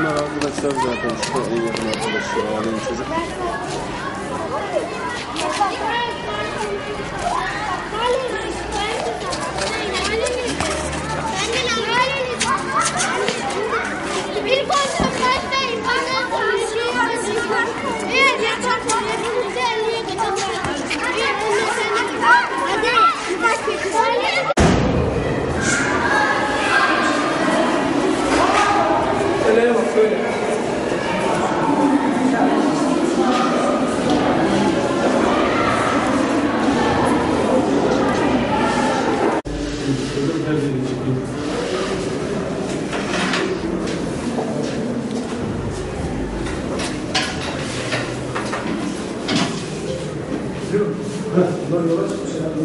Bunlar arkadaşlar zaten şu en yakın arkadaşlar ailenin çocuk.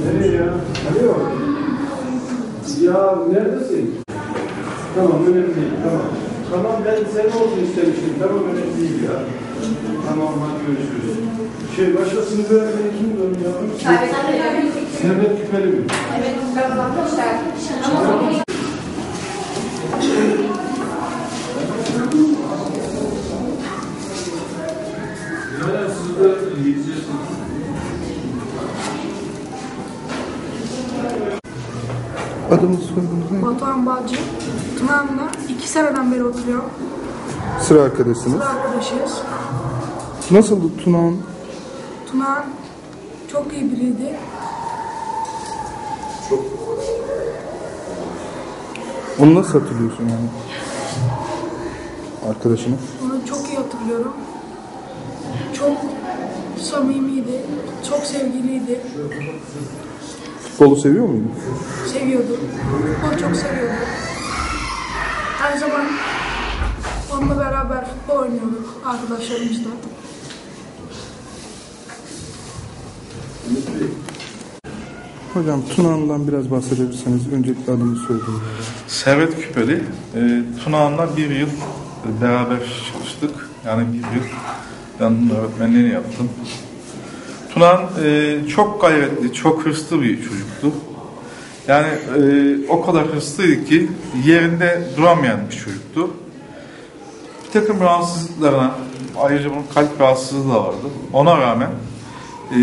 Nereye ya? Alo. Ya neredesin? Tamam önemli değil. Tamam. Tamam ben sen olsun istemiştim. Tamam önemli değil ya. Tamam hadi görüşürüz. Şey başka sınıf öğretmeni kimdi onun yavrum? Servet Küpeli mi? Evet. Adımız soyadımız ne? Batuhan Balcı. Tunağımla iki seneden beri oturuyor. Sıra arkadaşınız. Sıra arkadaşıyız. Nasıldı Tunağan? Tunağan çok iyi biriydi. Onu nasıl hatırlıyorsun yani? Arkadaşını. Onu çok iyi hatırlıyorum. Çok samimiydi. Çok sevgiliydi. Futbolu seviyor muydun? Seviyordu. Futbolu çok seviyordu. Her zaman onunla beraber futbol oynuyorduk arkadaşlarımızla. Hocam Tunağan'dan biraz bahsedebilirseniz öncelikle adımız soyadımız. Servet Küpeli, e, Tunağan'la bir yıl beraber çalıştık. Yani bir yıl ben bunun öğretmenliğini yaptım. Tunağan e, çok gayretli, çok hırslı bir çocuktu. Yani e, o kadar hırslıydı ki yerinde duramayan bir çocuktu. Bir takım rahatsızlıklarına, ayrıca bunun kalp rahatsızlığı da vardı. Ona rağmen e,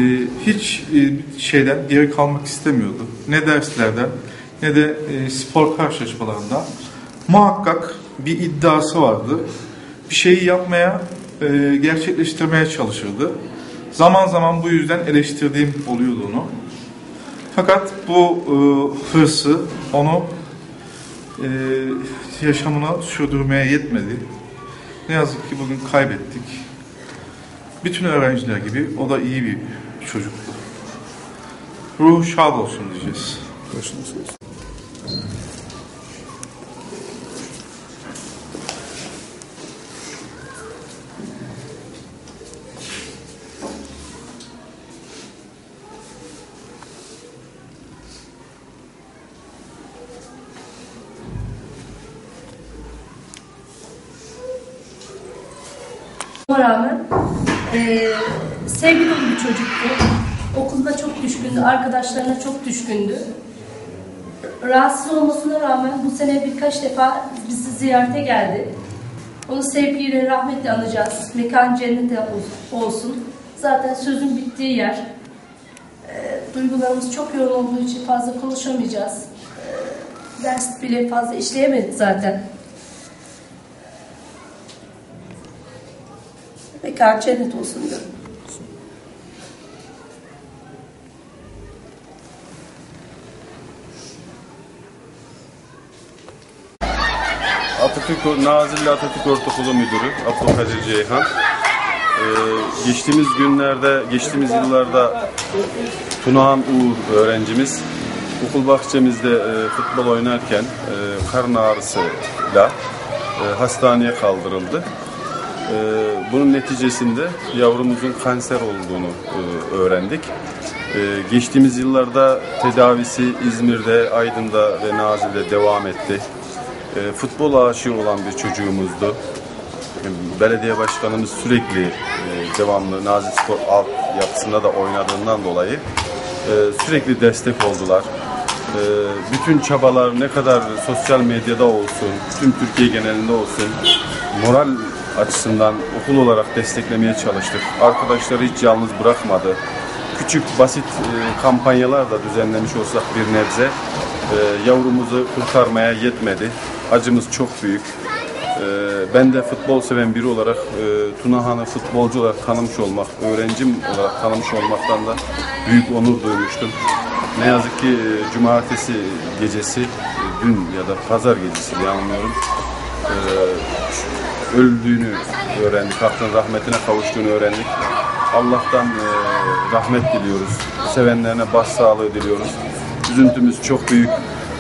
hiç e, şeyden geri kalmak istemiyordu. Ne derslerden ne de e, spor karşılaşmalarında. Muhakkak bir iddiası vardı. Bir şeyi yapmaya, e, gerçekleştirmeye çalışırdı. Zaman zaman bu yüzden eleştirdiğim oluyordu onu. Fakat bu e, hırsı onu e, yaşamına sürdürmeye yetmedi. Ne yazık ki bugün kaybettik. Bütün öğrenciler gibi o da iyi bir çocuktu. Ruhu şad olsun diyeceğiz. Başınız olsun. Rağmen eee sevgi dolu bir çocuktu. Okulda çok düşkündü, arkadaşlarına çok düşkündü. Rahatsız olmasına rağmen bu sene birkaç defa bizi ziyarete geldi. Onu sevgiyle, rahmetle anacağız. Mekan cennete ol- olsun. Zaten sözün bittiği yer. Eee, duygularımız çok yoğun olduğu için fazla konuşamayacağız. Eee, ders bile fazla işleyemedik zaten. Mekan cennet olsun diyorum. Atatürk, Nazilli Atatürk Ortaokulu Müdürü Abdülkadir Ceyhan. Ee, geçtiğimiz günlerde, geçtiğimiz yıllarda Tunahan Uğur öğrencimiz okul bahçemizde e, futbol oynarken e, karın ağrısıyla e, hastaneye kaldırıldı. E, bunun neticesinde yavrumuzun kanser olduğunu e, öğrendik. E, geçtiğimiz yıllarda tedavisi İzmir'de, Aydın'da ve Nazilli'de devam etti. E, futbol aşığı olan bir çocuğumuzdu. Belediye başkanımız sürekli e, devamlı Nazilli Spor alt yapısında da oynadığından dolayı e, sürekli destek oldular. Ee, bütün çabalar ne kadar sosyal medyada olsun, tüm Türkiye genelinde olsun, moral açısından okul olarak desteklemeye çalıştık. Arkadaşları hiç yalnız bırakmadı. Küçük basit e, kampanyalar da düzenlemiş olsak bir nebze e, yavrumuzu kurtarmaya yetmedi. Acımız çok büyük. Ee, Ben de futbol seven biri olarak e, Tunahan'ı futbolcu olarak tanımış olmak, öğrencim olarak tanımış olmaktan da büyük onur duymuştum. Ne yazık ki e, cumartesi gecesi, e, dün ya da pazar gecesi e, Öldüğünü öğrendik, hakkın rahmetine kavuştuğunu öğrendik. Allah'tan e, rahmet diliyoruz. Sevenlerine başsağlığı diliyoruz. Üzüntümüz çok büyük.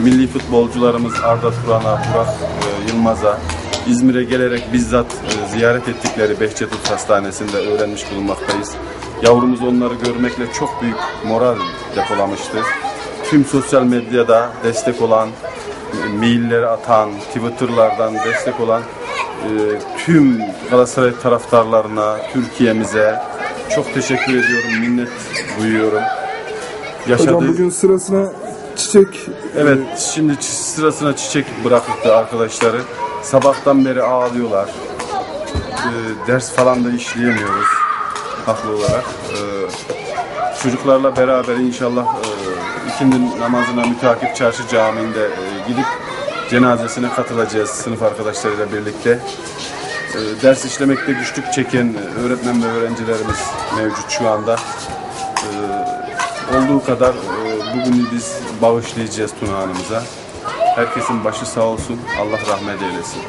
Milli futbolcularımız Arda Turan'a, Burak e, Yılmaz'a, İzmir'e gelerek bizzat e, ziyaret ettikleri Behçetut Hastanesi'nde öğrenmiş bulunmaktayız. Yavrumuz onları görmekle çok büyük moral depolamıştı. Tüm sosyal medyada destek olan, e, mailleri atan, Twitter'lardan destek olan tüm Galatasaray taraftarlarına, Türkiye'mize çok teşekkür ediyorum, minnet duyuyorum. Hocam bugün sırasına çiçek Evet, şimdi sırasına çiçek bıraktı arkadaşları. Sabahtan beri ağlıyorlar. Ee, ders falan da işleyemiyoruz haklı olarak. Ee, çocuklarla beraber inşallah e, ikindi namazına mütakip çarşı camiinde e, gidip cenazesine katılacağız sınıf arkadaşlarıyla birlikte. Ee, ders işlemekte güçlük çeken öğretmen ve öğrencilerimiz mevcut şu anda. Ee, olduğu kadar e, bugün biz bağışlayacağız Tuna Hanımıza. Herkesin başı sağ olsun. Allah rahmet eylesin.